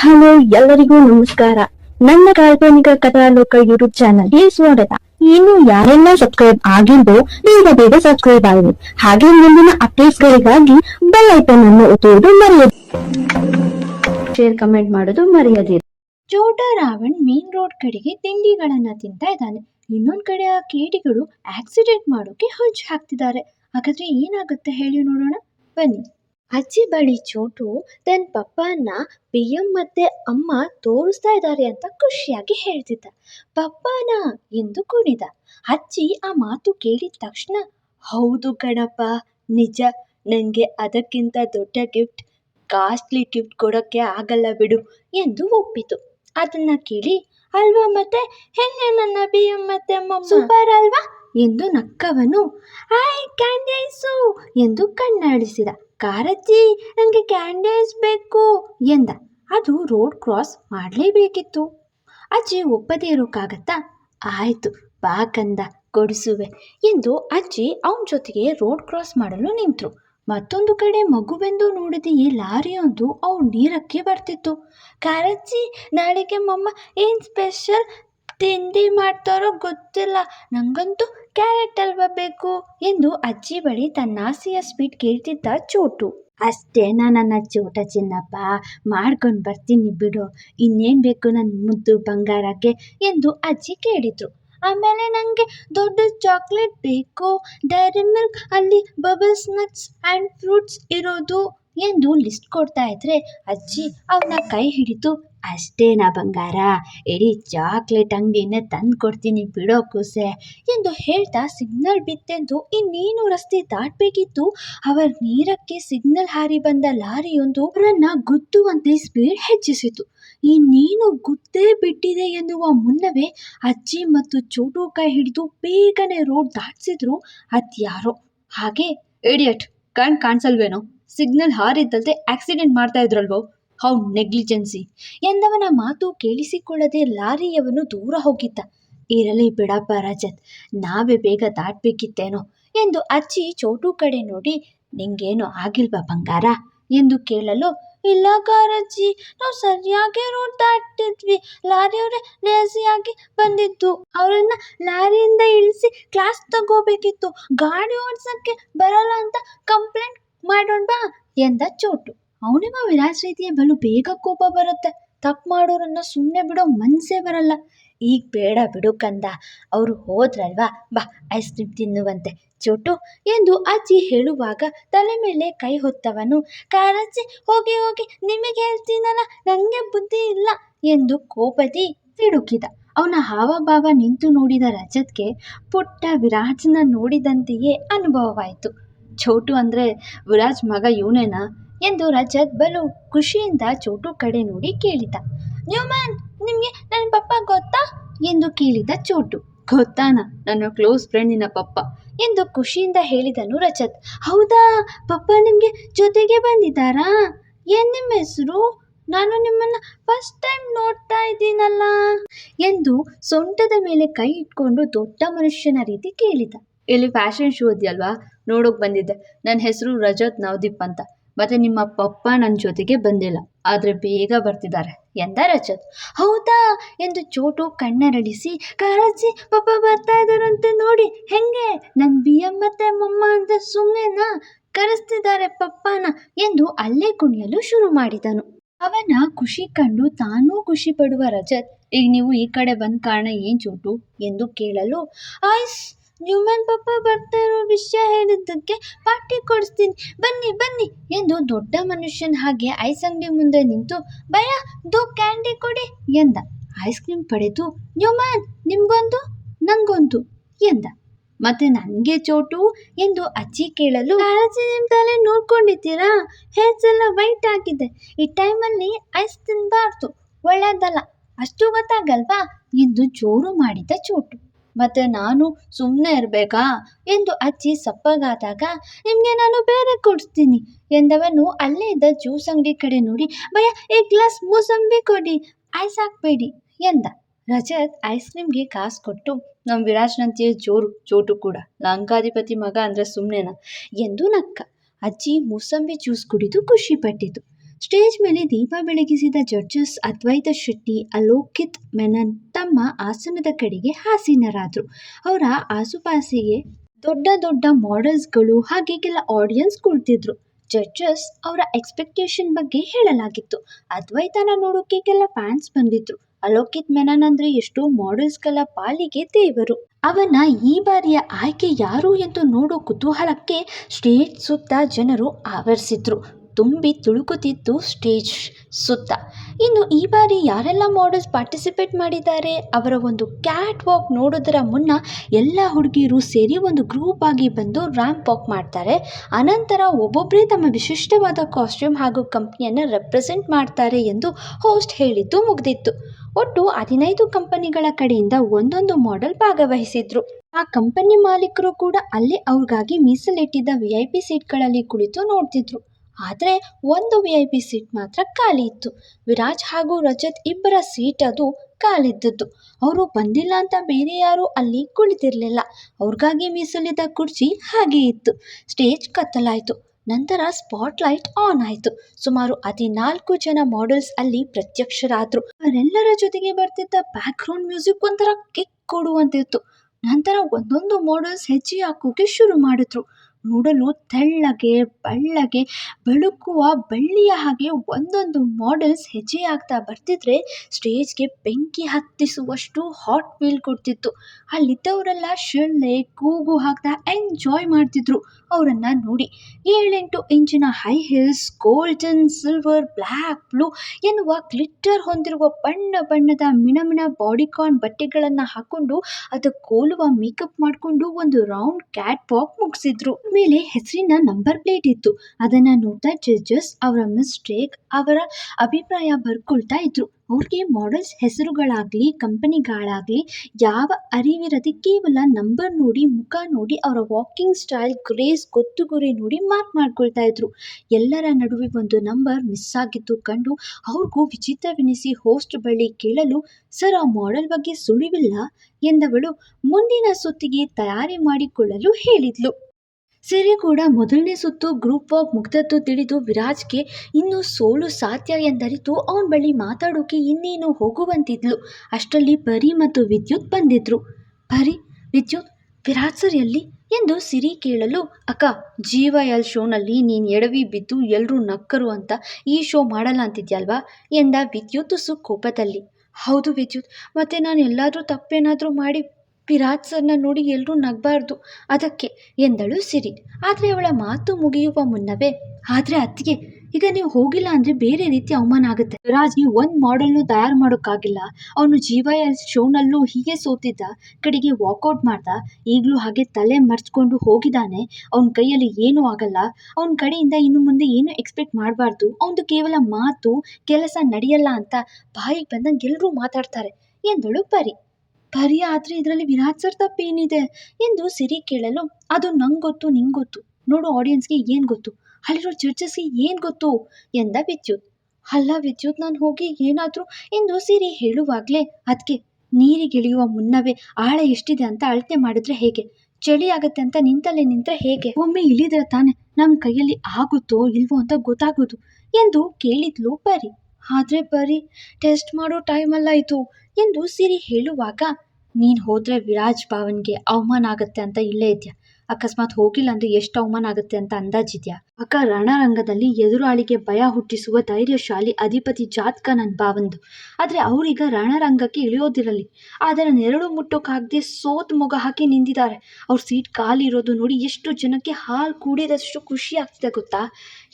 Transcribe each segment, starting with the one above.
Hello, ಎಲ್ಲರಿಗೂ ನಮಸ್ಕಾರ. ನನ್ನ ಕಾಲ್ಪನಿಕ ಕಥಾ ಲೋಕ ಯೂಟ್ಯೂಬ್ ಚಾನಲ್ಗೆ ಸ್ವಾಗತ. ಇನ್ನು ಯಾರೆಲ್ಲ ಸಬ್ಸ್ಕ್ರೈಬ್ ಆಗಿದ್ದು ಬೇಗ ಬೇಗ ಸಬ್ಸ್ಕ್ರೈಬ್ ಆಗಿ. ಹಾಗೆ ಮುಂದಿನ ಅಪ್ಡೇಟ್ಸ್ ಗಳಿಗಾಗಿ ಬೆಲ್ ಐಕನ್ ಅನ್ನು ಒತ್ತುವುದು ಮರೆಯದು ಶೇರ್ ಕಮೆಂಟ್ ಮಾಡೋದು ಮರೆಯದಿರಿ. ಚೋಟ ರಾವಣ್ ಮೇನ್ ರೋಡ್ ಕಡೆಗೆ ತಿಂಡಿಗಳನ್ನ ತಿಂತಾ ಇದ್ದಾನೆ. ಇನ್ನೊಂದ್ ಕಡೆ ಆ ಕೇಡಿಗಳು ಆಕ್ಸಿಡೆಂಟ್ ಮಾಡೋಕೆ ಹಂಚ್ ಹಾಕ್ತಿದ್ದಾರೆ. ಹಾಗಾದ್ರೆ ಏನಾಗುತ್ತೆ ಹೇಳಿ ನೋಡೋಣ. ಬನ್ನಿ. ಅಜ್ಜಿ ಬಳಿ ಚೋಟು ತನ್ನ ಪಪ್ಪನ ಬಿ ಎಂ ಮತ್ತೆ ಅಮ್ಮ ತೋರಿಸ್ತಾ ಇದ್ದಾರೆ ಅಂತ ಖುಷಿಯಾಗಿ ಹೇಳ್ತಿದ್ದ. ಪಪ್ಪನ ಎಂದು ಕುಣಿದ. ಅಜ್ಜಿ ಆ ಮಾತು ಕೇಳಿದ ತಕ್ಷಣ, ಹೌದು ಗಣಪ ನಿಜ. ನನಗೆ ಅದಕ್ಕಿಂತ ದೊಡ್ಡ ಗಿಫ್ಟ್ ಕಾಸ್ಟ್ಲಿ ಗಿಫ್ಟ್ ಕೊಡೋಕ್ಕೆ ಆಗಲ್ಲ ಬಿಡು ಎಂದು ಒಪ್ಪಿತು. ಅದನ್ನ ಕೇಳಿ, ಅಲ್ವಾ ಮತ್ತೆ? ಹೆಂಗೆ ನನ್ನ ಬಿ ಎಂ ಮತ್ತೆ ಅಮ್ಮ? ಸೂಪರ್ ಅಲ್ವಾ? ಎಂದು ನಕ್ಕವನು ಹಾಯ್ ಕ್ಯಾಂಡೈಸು ಎಂದು ಕಣ್ಣಾಡಿಸಿದ. ಕಾರಜ್ಜಿ ನನಗೆ ಕ್ಯಾಂಡಲ್ಸ್ ಬೇಕು ಎಂದ. ಅದು ರೋಡ್ ಕ್ರಾಸ್ ಮಾಡಲೇಬೇಕಿತ್ತು. ಅಜ್ಜಿ ಒಪ್ಪದೇ ಇರೋಕ್ಕಾಗತ್ತಾ ಆಯಿತು, ಬಾ ಕಂದ, ಕೊಡಿಸುವೆ ಎಂದು ಅಜ್ಜಿ ಅವನ ಜೊತೆಗೆ ರೋಡ್ ಕ್ರಾಸ್ ಮಾಡಲು ನಿಂತರು. ಮತ್ತೊಂದು ಕಡೆ ಮಗುವೆಂದು ಈ ಲಾರಿಯೊಂದು ಅವು ನೀರಕ್ಕೆ ಬರ್ತಿತ್ತು. ಕಾರಜ್ಜಿ ನಾಳೆಗೆ ಮಮ್ಮ ಏನು ಸ್ಪೆಷಲ್? ತಿಂಡಿ ಮಾಡ್ತಾರೋ ಗೊತ್ತಿಲ್ಲ. ನಂಗಂತೂ ಕ್ಯಾರೆಟ್ ಹಲ್ವಾ ಬೇಕು? ಎಂದು ಅಜ್ಜಿ ಬಳಿ ತನ್ನ ಆಸೆಯ ಸ್ವೀಟ್ ಕೇಳ್ತಿದ್ದ ಚೋಟು. ಅಷ್ಟೇನಾ ನನ್ನ ಚೋಟ ಚಿನ್ನಪ್ಪ, ಮಾಡ್ಕೊಂಡು ಬರ್ತೀನಿ ಬಿಡು. ಇನ್ನೇನು ಬೇಕು ನನ್ನ ಮುದ್ದು ಬಂಗಾರಕ್ಕೆ? ಎಂದು ಅಜ್ಜಿ ಕೇಳಿದ್ರು. ಆಮೇಲೆ ನನಗೆ ದೊಡ್ಡ ಚಾಕ್ಲೇಟ್ ಬೇಕು. ಡೈರಿ ಮಿಲ್ಕ್ ಅಲ್ಲಿ ಬಬಲ್ಸ್, ನಟ್ಸ್ ಆ್ಯಂಡ್ ಫ್ರೂಟ್ಸ್ ಇರೋದು ಎಂದು ಲಿಸ್ಟ್ ಕೊಡ್ತಾ ಇದ್ರೆ ಅಜ್ಜಿ ಅವನ ಕೈ ಹಿಡಿದು ಅಷ್ಟೇನಾ ಬಂಗಾರ. ಇಡೀ ಚಾಕ್ಲೇಟ್ ಅಂಗಡಿನೇ ತಂದು ಕೊಡ್ತೀನಿ ಬಿಡೋ ಕೂಸೆ ಎಂದು ಹೇಳ್ತಾ ಸಿಗ್ನಲ್ ಬಿತ್ತೆಂದು ಇನ್ನೇನು ರಸ್ತೆ ದಾಟಬೇಕಿತ್ತು. ಅವರ ನೀರಕ್ಕೆ ಸಿಗ್ನಲ್ ಹಾರಿ ಬಂದ ಲಾರಿಯೊಂದು ಅವರನ್ನ ಗುದ್ದುವಂತೆ ಸ್ಪೀಡ್ ಹೆಚ್ಚಿಸಿತು. ಇನ್ನೇನು ಗುದ್ದೇ ಬಿಟ್ಟಿದೆ ಎನ್ನುವ ಮುನ್ನವೇ ಅಜ್ಜಿ ಮತ್ತು ಚೋಟು ಕೈ ಹಿಡಿದು ಬೇಗನೆ ರೋಡ್ ದಾಟಿಸಿದ್ರು ಅದ್ಯಾರೋ. ಹಾಗೆ ಇಡಿಯಟ್ ಕಣ್ ಕಾಣಿಸಲ್ವೇನೋ? ಸಿಗ್ನಲ್ ಹಾರಿದ್ದಲ್ದೆ ಆಕ್ಸಿಡೆಂಟ್ ಮಾಡ್ತಾ ಇದ್ರಲ್ವೋ? How negligence. ಎಂದವನ ಮಾತು ಕೇಳಿಸಿಕೊಳ್ಳದೆ ಲಾರಿಯವನು ದೂರ ಹೋಗಿದ್ದ. ಇರಲಿ ಬಿಡಪ್ಪ ರಜತ್, ನಾವೇ ಬೇಗ ದಾಟ್ಬೇಕಿತ್ತೇನೋ ಎಂದು ಅಜ್ಜಿ ಚೋಟು ಕಡೆ ನೋಡಿ, ನಿಂಗೇನು ಆಗಿಲ್ವಾ ಬಂಗಾರ? ಎಂದು ಕೇಳಲು, ಇಲ್ಲ ಕಾರಜ್ಜಿ, ನಾವು ಸರಿಯಾಗಿ ರೋಡ್ ದಾಟಿದ್ವಿ. ಲಾರಿಯವರೇ ಲೇಸಿಯಾಗಿ ಬಂದಿತ್ತು ಅವರನ್ನ ಲಾರಿಯಿಂದ ಇಳಿಸಿ ಕ್ಲಾಸ್ ತಗೋಬೇಕಿತ್ತು. ಗಾಡಿ ಓಡಿಸಕ್ಕೆ ಬರಲ್ಲ ಅಂತ ಕಂಪ್ಲೇಂಟ್ ಮಾಡೋಣ ಬಾ ಎಂದ ಚೋಟು. ಅವನಿಗೂ ವಿರಾಜ್ ರೀತಿಯ ಬಲು ಬೇಗ ಕೋಪ ಬರುತ್ತೆ. ತಪ್ಪು ಮಾಡೋರನ್ನ ಸುಮ್ಮನೆ ಬಿಡೋ ಮನಸ್ಸೇ ಬರಲ್ಲ. ಈಗ ಬೇಡ ಬಿಡು ಕಂದ. ಅವರು ಹೋದ್ರಲ್ವಾ? ಬಾ ಐಸ್ ಕ್ರೀಮ್ ತಿನ್ನುವಂತೆ. ಚೋಟು, ಎಂದು ಅಜ್ಜಿ ಹೇಳುವಾಗ ತಲೆ ಮೇಲೆ ಕೈ ಹೊತ್ತವನು ಕಾರಜ್ಜಿ ಹೋಗಿ ಹೋಗಿ, ನಿಮಗೆ ಹೇಳ್ತೀನಲ್ಲ ನನಗೆ ಬುದ್ಧಿ ಇಲ್ಲ ಎಂದು ಕೋಪದಿ ತಿಡುಕಿದ ಅವನ ಹಾವಭಾವ ನಿಂತು ನೋಡಿದ ರಜತ್ಗೆ ಪುಟ್ಟ ವಿರಾಜ್ನ ನೋಡಿದಂತೆಯೇ ಅನುಭವವಾಯಿತು. ಚೋಟು ಅಂದರೆ ವಿರಾಜ್ ಮಗ, ಇವನೇನಾ? ಎಂದು ರಜತ್ ಬಲು ಖುಷಿಯಿಂದ ಚೋಟು ಕಡೆ ನೋಡಿ ಕೇಳಿದ. ನ್ಯೂಮನ್ ನಿಮಗೆ ನನ್ನ ಪಪ್ಪ ಗೊತ್ತಾ? ಎಂದು ಕೇಳಿದ ಚೋಟು. ಗೊತ್ತಾನ, ನನ್ನ ಕ್ಲೋಸ್ ಫ್ರೆಂಡಿನ ಪಪ್ಪ ಎಂದು ಖುಷಿಯಿಂದ ಹೇಳಿದನು ರಜತ್. ಹೌದಾ? ಪಪ್ಪ ನಿಮಗೆ ಜೊತೆಗೆ ಬಂದಿದ್ದಾರಾ? ಏನ್ ನಿಮ್ಮ ಹೆಸರು? ನಾನು ನಿಮ್ಮನ್ನ ಫಸ್ಟ್ ಟೈಮ್ ನೋಡ್ತಾ ಇದ್ದೀನಲ್ಲ ಎಂದು ಸೊಂಟದ ಮೇಲೆ ಕೈ ಇಟ್ಕೊಂಡು ದೊಡ್ಡ ಮನುಷ್ಯನ ರೀತಿ ಕೇಳಿದ. ಇಲ್ಲಿ ಫ್ಯಾಷನ್ ಶೋ ಇದೆಯಲ್ವಾ? ನೋಡೋಕೆ ಬಂದಿದ್ದೆ. ನನ್ನ ಹೆಸರು ರಜತ್ ನವದೀಪ್ ಅಂತ. ಮತ್ತೆ ನಿಮ್ಮ ಪಪ್ಪ ನನ್ನ ಜೊತೆಗೆ ಬಂದಿಲ್ಲ, ಆದರೆ ಬೇಗ ಬರ್ತಿದ್ದಾರೆ ಎಂದ ರಜತ್. ಹೌದಾ? ಎಂದು ಚೋಟು ಕಣ್ಣರಳಿಸಿ ಕರಜಿ ಪಪ್ಪ ಬರ್ತಾ ಇದ್ದಾರಂತೆ ನೋಡಿ, ಹೆಂಗೆ? ನನ್ನ ಬಿ ಎಂ ಮತ್ತೆ ಮಮ್ಮ ಅಂತ ಸುಮ್ಮನೆನಾ ಕರೆಸ್ತಿದ್ದಾರೆ ಪಪ್ಪನ ಎಂದು ಅಲ್ಲೇ ಕುಣಿಯಲು ಶುರು ಮಾಡಿದನು. ಅವನ ಖುಷಿ ಕಂಡು ತಾನೂ ಖುಷಿ ಪಡುವ ರಜತ್, ಈಗ ನೀವು ಈ ಕಡೆ ಬಂದ ಕಾರಣ ಏನು ಚೋಟು? ಎಂದು ಕೇಳಲು, ಆಯ್ಸ್ ನ್ಯೂಮನ್ ಪಪ್ಪ ಬರ್ತಾ ಇರೋ ವಿಷಯ ಹೇಳಿದ್ದಕ್ಕೆ ಪಾರ್ಟಿ ಕೊಡಿಸ್ತೀನಿ. ಬನ್ನಿ ಬನ್ನಿ ಎಂದು ದೊಡ್ಡ ಮನುಷ್ಯನ ಹಾಗೆ ಐಸ್ ಅಂಗಡಿ ಮುಂದೆ ನಿಂತು, ಭಯ ದೋ ಕ್ಯಾಂಡಿ ಕೊಡಿ ಎಂದ. ಐಸ್ ಕ್ರೀಮ್ ಪಡೆದು, ನ್ಯೂಮನ್, ನಿಮ್ಗೊಂದು, ನಂಗೊಂದು ಎಂದ. ಮತ್ತೆ ನನಗೆ ಚೋಟು ಎಂದು ಅಜ್ಜಿ ಕೇಳಲು, ಕಾಳಜಿ ನಿಮ್ಮ ತಲೆ ನೋಡ್ಕೊಂಡಿದ್ದೀರಾ ಹೇರ್ಸ್ ಎಲ್ಲ ವೈಟ್ ಆಗಿದೆ. ಈ ಟೈಮಲ್ಲಿ ಐಸ್ ತಿನ್ನಬಾರ್ದು ಒಳ್ಳೆಯದಲ್ಲ ಅಷ್ಟು ಗೊತ್ತಾಗಲ್ವಾ? ಎಂದು ಜೋರು ಮಾಡಿದ ಚೋಟು. ಮತ್ತೆ ನಾನು ಸುಮ್ಮನೆ ಇರಬೇಕಾ? ಎಂದು ಅಜ್ಜಿ ಸಪ್ಪಗಾದಾಗ, ನಿಮಗೆ ನಾನು ಬೇರೆ ಕೊಡಿಸ್ತೀನಿ ಎಂದವನು ಅಲ್ಲೇ ಇದ್ದ ಜ್ಯೂಸ್ ಅಂಗಡಿ ಕಡೆ ನೋಡಿ, ಭಯ ಈ ಗ್ಲಾಸ್ ಮೂಸಂಬಿ ಕೊಡಿ, ಐಸ್ ಹಾಕ್ಬೇಡಿ ಎಂದ. ರಜತ್ ಐಸ್ ಕ್ರೀಮ್ಗೆ ಕಾಸು ಕೊಟ್ಟು ನಮ್ಮ ವಿರಾಜ್ನಂತೆಯೇ ಜೋರು, ಚೋಟು ಕೂಡ, ಲಂಕಾಧಿಪತಿ ಮಗ ಅಂದರೆ ಸುಮ್ಮನೆನಾ ಎಂದು ನಕ್ಕ. ಅಜ್ಜಿ ಮೂಸಂಬಿ ಜ್ಯೂಸ್ ಕುಡಿದು ಖುಷಿ ಪಟ್ಟಿತು. ಸ್ಟೇಜ್ ಮೇಲೆ ದೀಪ ಬೆಳಗಿಸಿದ ಜಡ್ಜಸ್ ಅದ್ವೈತ ಶೆಟ್ಟಿ, ಅಲೋಕಿತ್ ಮೆನನ್ ತಮ್ಮ ಆಸನದ ಕಡೆಗೆ ಹಾಸೀನರಾದರು ಅವರ ಆಸುಪಾಸಿಗೆ ದೊಡ್ಡ ದೊಡ್ಡ ಮಾಡೆಲ್ಸ್ಗಳು ಹಾಗೆ ಕೆಲ ಆಡಿಯನ್ಸ್ ಕುಳಿತಿದ್ರು ಜಡ್ಜಸ್ ಅವರ ಎಕ್ಸ್ಪೆಕ್ಟೇಷನ್ ಬಗ್ಗೆ ಹೇಳಲಾಗಿತ್ತು. ಅದ್ವೈತನ ನೋಡೋಕೆ ಕೆಲ ಫ್ಯಾನ್ಸ್ ಬಂದಿದ್ರು. ಅಲೋಕಿತ್ ಮೆನನ್ ಅಂದ್ರೆ ಎಷ್ಟೋ ಮಾಡೆಲ್ಸ್ಗಳ ಪಾಲಿಗೆ ದೇವರು. ಅವನ ಈ ಬಾರಿಯ ಆಯ್ಕೆ ಯಾರು ಎಂದು ನೋಡೋ ಕುತೂಹಲಕ್ಕೆ ಸ್ಟೇಜ್ ಸುತ್ತ ಜನರು ಆವರಿಸಿದ್ರು. ತುಂಬಿ ತುಳುಕುತ್ತಿತ್ತು ಸ್ಟೇಜ್ ಸುತ್ತ. ಇನ್ನು ಈ ಬಾರಿ ಯಾರೆಲ್ಲ ಮಾಡಲ್ಸ್ ಪಾರ್ಟಿಸಿಪೇಟ್ ಮಾಡಿದ್ದಾರೆ, ಅವರ ಒಂದು ಕ್ಯಾಟ್ ವಾಕ್ ನೋಡೋದರ ಮುನ್ನ ಎಲ್ಲ ಹುಡುಗಿಯರು ಸೇರಿ ಒಂದು ಗ್ರೂಪ್ ಆಗಿ ಬಂದು ರ್ಯಾಂಪ್ ವಾಕ್ ಮಾಡ್ತಾರೆ. ಅನಂತರ ಒಬ್ಬೊಬ್ಬರೇ ತಮ್ಮ ವಿಶಿಷ್ಟವಾದ ಕಾಸ್ಟ್ಯೂಮ್ ಹಾಗೂ ಕಂಪ್ನಿಯನ್ನು ರೆಪ್ರೆಸೆಂಟ್ ಮಾಡ್ತಾರೆ ಎಂದು ಹೋಸ್ಟ್ ಹೇಳಿದ್ದು ಮುಗಿದಿತ್ತು. ಒಟ್ಟು ಹದಿನೈದು ಕಂಪನಿಗಳ ಕಡೆಯಿಂದ ಒಂದೊಂದು ಮಾಡೆಲ್ ಭಾಗವಹಿಸಿದ್ರು. ಆ ಕಂಪನಿ ಮಾಲೀಕರು ಕೂಡ ಅಲ್ಲೇ ಅವ್ರಿಗಾಗಿ ಮೀಸಲಿಟ್ಟಿದ್ದ ವಿ ಐ ಪಿ ಸೀಟ್ಗಳಲ್ಲಿ ಕುಳಿತು ನೋಡ್ತಿದ್ರು. ಆದರೆ ಒಂದು ವಿ ಐ ಪಿ ಸೀಟ್ ಮಾತ್ರ ಖಾಲಿ ಇತ್ತು. ವಿರಾಜ್ ಹಾಗೂ ರಜತ್ ಇಬ್ಬರ ಸೀಟ್ ಅದು ಖಾಲಿದ್ದದ್ದು. ಅವರು ಬಂದಿಲ್ಲ ಅಂತ ಬೇರೆ ಯಾರೂ ಅಲ್ಲಿ ಕುಳಿತಿರಲಿಲ್ಲ. ಅವ್ರಿಗಾಗಿ ಮೀಸಲಿದ್ದ ಕುರ್ಚಿ ಹಾಗೇ ಇತ್ತು. ಸ್ಟೇಜ್ ಕತ್ತಲಾಯಿತು. ನಂತರ ಸ್ಪಾಟ್ಲೈಟ್ ಆನ್ ಆಯಿತು. ಸುಮಾರು ಹದಿನಾಲ್ಕು ಜನ ಮಾಡೆಲ್ಸ್ ಅಲ್ಲಿ ಪ್ರತ್ಯಕ್ಷರಾದರು. ಅವರೆಲ್ಲರ ಜೊತೆಗೆ ಬರ್ತಿದ್ದ ಬ್ಯಾಕ್ಗ್ರೌಂಡ್ ಮ್ಯೂಸಿಕ್ ಒಂಥರ ಕಿಕ್ ಕೊಡುವಂತಿತ್ತು ನಂತರ ಒಂದೊಂದು ಮಾಡೆಲ್ಸ್ ಹೆಜ್ಜೆ ಹಾಕೋಕೆ ಶುರು ಮಾಡಿದ್ರು. ನೋಡಲು ತೆಳ್ಳಗೆ, ಬಳ್ಳಗೆ, ಬಳುಕುವ ಬಳ್ಳಿಯ ಹಾಗೆ ಒಂದೊಂದು ಮಾಡೆಲ್ಸ್ ಹೆಜ್ಜೆ ಹಾಕ್ತಾ ಬರ್ತಿದ್ರೆ ಸ್ಟೇಜ್ಗೆ ಬೆಂಕಿ ಹತ್ತಿಸುವಷ್ಟು ಹಾಟ್ ಫೀಲ್ ಕೊಡ್ತಿತ್ತು. ಅಲ್ಲಿದ್ದವರೆಲ್ಲ ಶಿಳ್ಳೆ, ಕೂಗು ಹಾಕ್ತಾ ಎಂಜಾಯ್ ಮಾಡ್ತಿದ್ರು ಅವರನ್ನು ನೋಡಿ. ಏಳೆಂಟು ಇಂಚಿನ high heels golden silver black blue ಎನ್ನುವ ಗ್ಲಿಟ್ಟರ್ ಹೊಂದಿರುವ ಬಣ್ಣ ಬಣ್ಣದ ಮಿಣಮಿಣ ಬಾಡಿಕಾನ್ ಬಟ್ಟೆಗಳನ್ನು ಹಾಕೊಂಡು ಅದಕ್ಕೆ ಕೋಲುವ ಮೇಕಪ್ ಮಾಡಿಕೊಂಡು ಒಂದು ರೌಂಡ್ ಕ್ಯಾಟ್ ವಾಕ್ ಮುಗಿಸಿದ್ರು. ಮೇಲೆ ಹೆಸರಿನ ನಂಬರ್ ಪ್ಲೇಟ್ ಇತ್ತು. ಅದನ್ನು ನೋಡ್ತಾ ಜಡ್ಜಸ್ ಅವರ ಮಿಸ್ಟೇಕ್ ಅವರ ಅಭಿಪ್ರಾಯ ಬರ್ಕೊಳ್ತಾ ಇದ್ರು. ಅವ್ರಿಗೆ ಮಾಡೆಲ್ಸ್ ಹೆಸರುಗಳಾಗಲಿ ಕಂಪನಿಗಳಾಗಲಿ ಯಾವ ಅರಿವಿರದೆ ಕೇವಲ ನಂಬರ್ ನೋಡಿ, ಮುಖ ನೋಡಿ, ಅವರ ವಾಕಿಂಗ್ ಸ್ಟೈಲ್ ಗ್ರೇಸ್ ಗೊತ್ತುಗುರಿ ನೋಡಿ ಮಾರ್ಕ್ ಮಾಡ್ಕೊಳ್ತಾ ಇದ್ರು. ಎಲ್ಲರ ನಡುವೆ ಒಂದು ನಂಬರ್ ಮಿಸ್ ಆಗಿದ್ದು ಕಂಡು ಅವ್ರಿಗೂ ವಿಚಿತ್ರವೆನಿಸಿ ಹೋಸ್ಟ್ ಬಳಿ ಕೇಳಲು, ಸರ್, ಆ ಮಾಡೆಲ್ ಬಗ್ಗೆ ಸುಳಿವಿಲ್ಲ? ಎಂದವಳು ಮುಂದಿನ ಸುತ್ತಿಗೆ ತಯಾರಿ ಮಾಡಿಕೊಳ್ಳಲು ಹೇಳಿದ್ಲು. ಸಿರಿ ಕೂಡ ಮೊದಲನೇ ಸುತ್ತು ಗ್ರೂಪ್ ವಾಕ್ ಮುಗ್ದದ್ದು ತಿಳಿದು ವಿರಾಜ್ಗೆ ಇನ್ನು ಸೋಲು ಸಾಧ್ಯ ಎಂದರಿತು. ಅವನ ಬಳಿ ಮಾತಾಡೋಕೆ ಇನ್ನೇನು ಹೋಗುವಂತಿದ್ಲು? ಅಷ್ಟರಲ್ಲಿ ಪರಿ ಮತ್ತು ವಿದ್ಯುತ್ ಬಂದಿದ್ರು. ಪರಿ, ವಿದ್ಯುತ್, ವಿರಾಜ್ ಸರ್ ಎಲ್ಲಿ? ಎಂದು ಸಿರಿ ಕೇಳಲು, ಅಕ್ಕ, ಜೀವ ಎಲ್ ಶೋನಲ್ಲಿ ನೀನು ಎಡವಿ ಬಿದ್ದು ಎಲ್ಲರೂ ನಕ್ಕರು ಅಂತ ಈ ಶೋ ಮಾಡಲ್ಲ ಅಂತಿದ್ಯಲ್ವಾ ಎಂದ ವಿದ್ಯುತ್ ಸು ಕೋಪದಲ್ಲಿ ಹೌದು ವಿದ್ಯುತ್, ಮತ್ತೆ ನಾನು ಎಲ್ಲಾದರೂ ತಪ್ಪೇನಾದರೂ ಮಾಡಿ ವಿರಾಜ್ ಸರ್ನ ನೋಡಿ ಎಲ್ಲರೂ ನಗಬಾರ್ದು. ಅದಕ್ಕೆ ಎಂದಳು ಸಿರಿ. ಆದರೆ ಅವಳ ಮಾತು ಮುಗಿಯುವ ಮುನ್ನವೇ ಆದರೆ ಅತ್ತಿಗೆ, ಈಗ ನೀವು ಹೋಗಿಲ್ಲ ಅಂದರೆ ಬೇರೆ ರೀತಿ ಅವಮಾನ ಆಗುತ್ತೆ. ವಿರಾಜ್ಗೆ ಒಂದು ಮಾಡೆಲ್ನು ತಯಾರು ಮಾಡೋಕ್ಕಾಗಿಲ್ಲ. ಅವನು ಜೀವ ಶೋನಲ್ಲೂ ಹೀಗೆ ಸೋತಿದ್ದ. ಕಡೆಗೆ ವಾಕೌಟ್ ಮಾಡ್ದ. ಈಗಲೂ ಹಾಗೆ ತಲೆ ಮರ್ಚ್ಕೊಂಡು ಹೋಗಿದ್ದಾನೆ. ಅವನ ಕೈಯಲ್ಲಿ ಏನೂ ಆಗಲ್ಲ. ಅವನ ಕಡೆಯಿಂದ ಇನ್ನು ಮುಂದೆ ಏನೂ ಎಕ್ಸ್ಪೆಕ್ಟ್ ಮಾಡಬಾರ್ದು. ಅವನದು ಕೇವಲ ಮಾತು, ಕೆಲಸ ನಡೆಯಲ್ಲ ಅಂತ ಬಾಯಿಗೆ ಬಂದಂಗೆ ಎಲ್ಲರೂ ಮಾತಾಡ್ತಾರೆ ಎಂದಳು ಪರಿ. ಪರಿ ಆದರೆ ಇದರಲ್ಲಿ ವಿರಾಟ್ ಸರ್ ತಪ್ಪೇನಿದೆ ಎಂದು ಸಿರಿ ಕೇಳಲು ಅದು ನಂಗೆ ಗೊತ್ತು ನಿಂಗೆ ಗೊತ್ತು ನೋಡು ಆಡಿಯನ್ಸ್ಗೆ ಏನು ಗೊತ್ತು? ಅಲ್ಲಿರೋ ಜಡ್ಜಸ್ಗೆ ಏನು ಗೊತ್ತು? ಎಂದ ವಿದ್ಯುತ್. ಅಲ್ಲ ವಿದ್ಯುತ್, ನಾನು ಹೋಗಿ ಏನಾದರೂ ಎಂದು ಸಿರಿ ಹೇಳುವಾಗಲೇ ಅದಕ್ಕೆ ನೀರಿಗಿಳಿಯುವ ಮುನ್ನವೇ ಆಳ ಎಷ್ಟಿದೆ ಅಂತ ಅಳತೆ ಮಾಡಿದ್ರೆ ಹೇಗೆ? ಚಳಿ ಆಗುತ್ತೆ ಅಂತ ನಿಂತಲ್ಲೇ ನಿಂತರೆ ಹೇಗೆ? ಒಮ್ಮೆ ಇಳಿದ್ರೆ ತಾನೆ ನಮ್ಮ ಕೈಯಲ್ಲಿ ಆಗುತ್ತೋ ಇಲ್ವೋ ಅಂತ ಗೊತ್ತಾಗೋದು ಎಂದು ಕೇಳಿದ್ಲು ಪರಿ ಆದರೆ ಪರಿ ಟೆಸ್ಟ್ ಮಾಡೋ ಟೈಮಲ್ಲ ಇದು ಎಂದು ಸಿರಿ ಹೇಳುವಾಗ ನೀನು ಹೋದರೆ ವಿರಾಜ್ ಭಾವನ್ಗೆ ಅವಮಾನ ಆಗುತ್ತೆ ಅಂತ ಇಲ್ಲೇ ಇದೆಯಾ? ಅಕಸ್ಮಾತ್ ಹೋಗಿಲ್ಲ ಅಂದ್ರೆ ಎಷ್ಟು ಅವಮಾನ ಆಗುತ್ತೆ ಅಂತ ಅಂದಾಜಿದ್ಯಾ ಅಕ್ಕ, ರಣರಂಗದಲ್ಲಿ ಎದುರಾಳಿಗೆ ಭಯ ಹುಟ್ಟಿಸುವ ಧೈರ್ಯಶಾಲಿ ಅಧಿಪತಿ ಜಾತ್ಕ ನನ್ನ ಭಾವಂದು. ಆದರೆ ಅವರೀಗ ರಣರಂಗಕ್ಕೆ ಇಳಿಯೋದಿರಲಿ. ಆದರೆ ನೆರಳು ಮುಟ್ಟೋಕ್ಕಾಗದೆ ಸೋತ್ ಮೊಗ ಹಾಕಿ ನಿಂತಿದ್ದಾರೆ ಅವ್ರ ಸೀಟ್ ಖಾಲಿ ಇರೋದು ನೋಡಿ ಎಷ್ಟು ಜನಕ್ಕೆ ಹಾಲು ಕೂಡಿದಷ್ಟು ಖುಷಿ ಆಗ್ತಿದೆ ಗೊತ್ತಾ?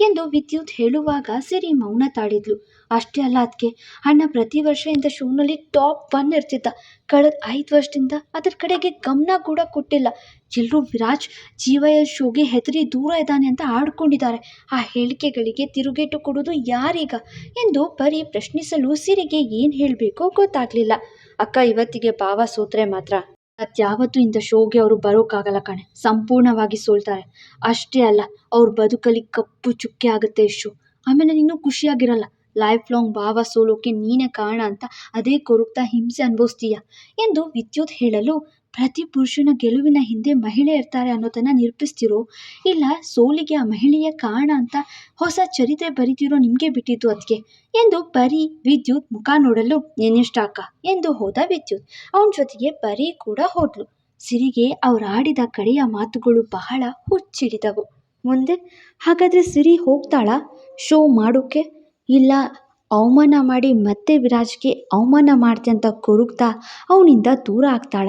ಎಂದು ವಿದ್ಯುತ್ ಹೇಳುವಾಗ ಸಿರಿ ಮೌನ ತಾಡಿದ್ಲು ಅಷ್ಟೇ ಅಲ್ಲ ಅದಕ್ಕೆ ಅಣ್ಣ ಪ್ರತಿ ವರ್ಷ ಇಂದ ಶೋನಲ್ಲಿ ಟಾಪ್ ಒನ್ ಇರ್ತಿದ್ದ. ಕಳೆದ ಐದು ವರ್ಷದಿಂದ ಅದರ ಕಡೆಗೆ ಗಮನ ಕೂಡ ಕೊಟ್ಟಿಲ್ಲ. ಎಲ್ಲರೂ ವಿರಾಜ್ ಜೀವಯ ಶೋಗೆ ಹೆದರಿ ದೂರ ಇದ್ದಾನೆ ಅಂತ ಆಡ್ಕೊಂಡಿದ್ದಾರೆ. ಆ ಹೇಳಿಕೆಗಳಿಗೆ ತಿರುಗೇಟು ಕೊಡೋದು ಯಾರೀಗ ಎಂದು ಪರಿ ಪ್ರಶ್ನಿಸಲು ಸಿರಿಗೆ ಏನು ಹೇಳಬೇಕೋ ಗೊತ್ತಾಗಲಿಲ್ಲ. ಅಕ್ಕ, ಇವತ್ತಿಗೆ ಭಾವ ಸೋತ್ರೆ ಮಾತ್ರ. ಅದ್ಯಾವತ್ತೂ ಇಂಥ ಶೋಗೆ ಅವರು ಬರೋಕ್ಕಾಗಲ್ಲ ಕಣೆ. ಸಂಪೂರ್ಣವಾಗಿ ಸೋಲ್ತಾರೆ. ಅಷ್ಟೇ ಅಲ್ಲ, ಅವ್ರ ಬದುಕಲ್ಲಿ ಕಪ್ಪು ಚುಕ್ಕೆ ಆಗುತ್ತೆ ಶೋ. ಆಮೇಲೆ ನೀನು ಖುಷಿಯಾಗಿರಲ್ಲ. ಲೈಫ್ ಲಾಂಗ್ ಭಾವ ಸೋಲೋಕೆ ನೀನೇ ಕಾರಣ ಅಂತ ಅದೇ ಕೊರಗ್ತಾ ಹಿಂಸೆ ಅನುಭವಿಸ್ತೀಯ ಎಂದು ವಿದ್ಯುತ್ ಹೇಳಲು ಪ್ರತಿ ಪುರುಷನ ಗೆಲುವಿನ ಹಿಂದೆ ಮಹಿಳೆ ಇರ್ತಾರೆ ಅನ್ನೋದನ್ನು ನಿರೂಪಿಸ್ತಿರೋ ಇಲ್ಲ ಸೋಲಿಗೆ ಆ ಮಹಿಳೆಯ ಕಾರಣ ಅಂತ ಹೊಸ ಚರಿತ್ರೆ ಬರಿತಿರೋ ನಿಮಗೆ ಬಿಟ್ಟಿದ್ದು ಅದಕ್ಕೆ ಎಂದು ಪರಿ ವಿದ್ಯುತ್ ಮುಖ ನೋಡಲು ನೆನೆಷ್ಟಾಕ? ಎಂದು ಹೋದ ವಿದ್ಯುತ್. ಅವನ ಜೊತೆಗೆ ಪರಿ ಕೂಡ ಹೋದ್ಲು. ಸಿರಿಗೆ ಅವ್ರಾಡಿದ ಕಡೆಯ ಮಾತುಗಳು ಬಹಳ ಹುಚ್ಚಿಡಿದವು. ಮುಂದೆ, ಹಾಗಾದರೆ ಸಿರಿ ಹೋಗ್ತಾಳಾ? ಶೋ ಮಾಡೋಕ್ಕೆ ಇಲ್ಲ ಅವಮಾನ ಮಾಡಿ ಮತ್ತೆ ವಿರಾಜ್ಗೆ ಅವಮಾನ ಮಾಡ್ತೆ ಅಂತ ಕೊರಗ್ತಾ ಅವನಿಂದ ದೂರ ಆಗ್ತಾಳ?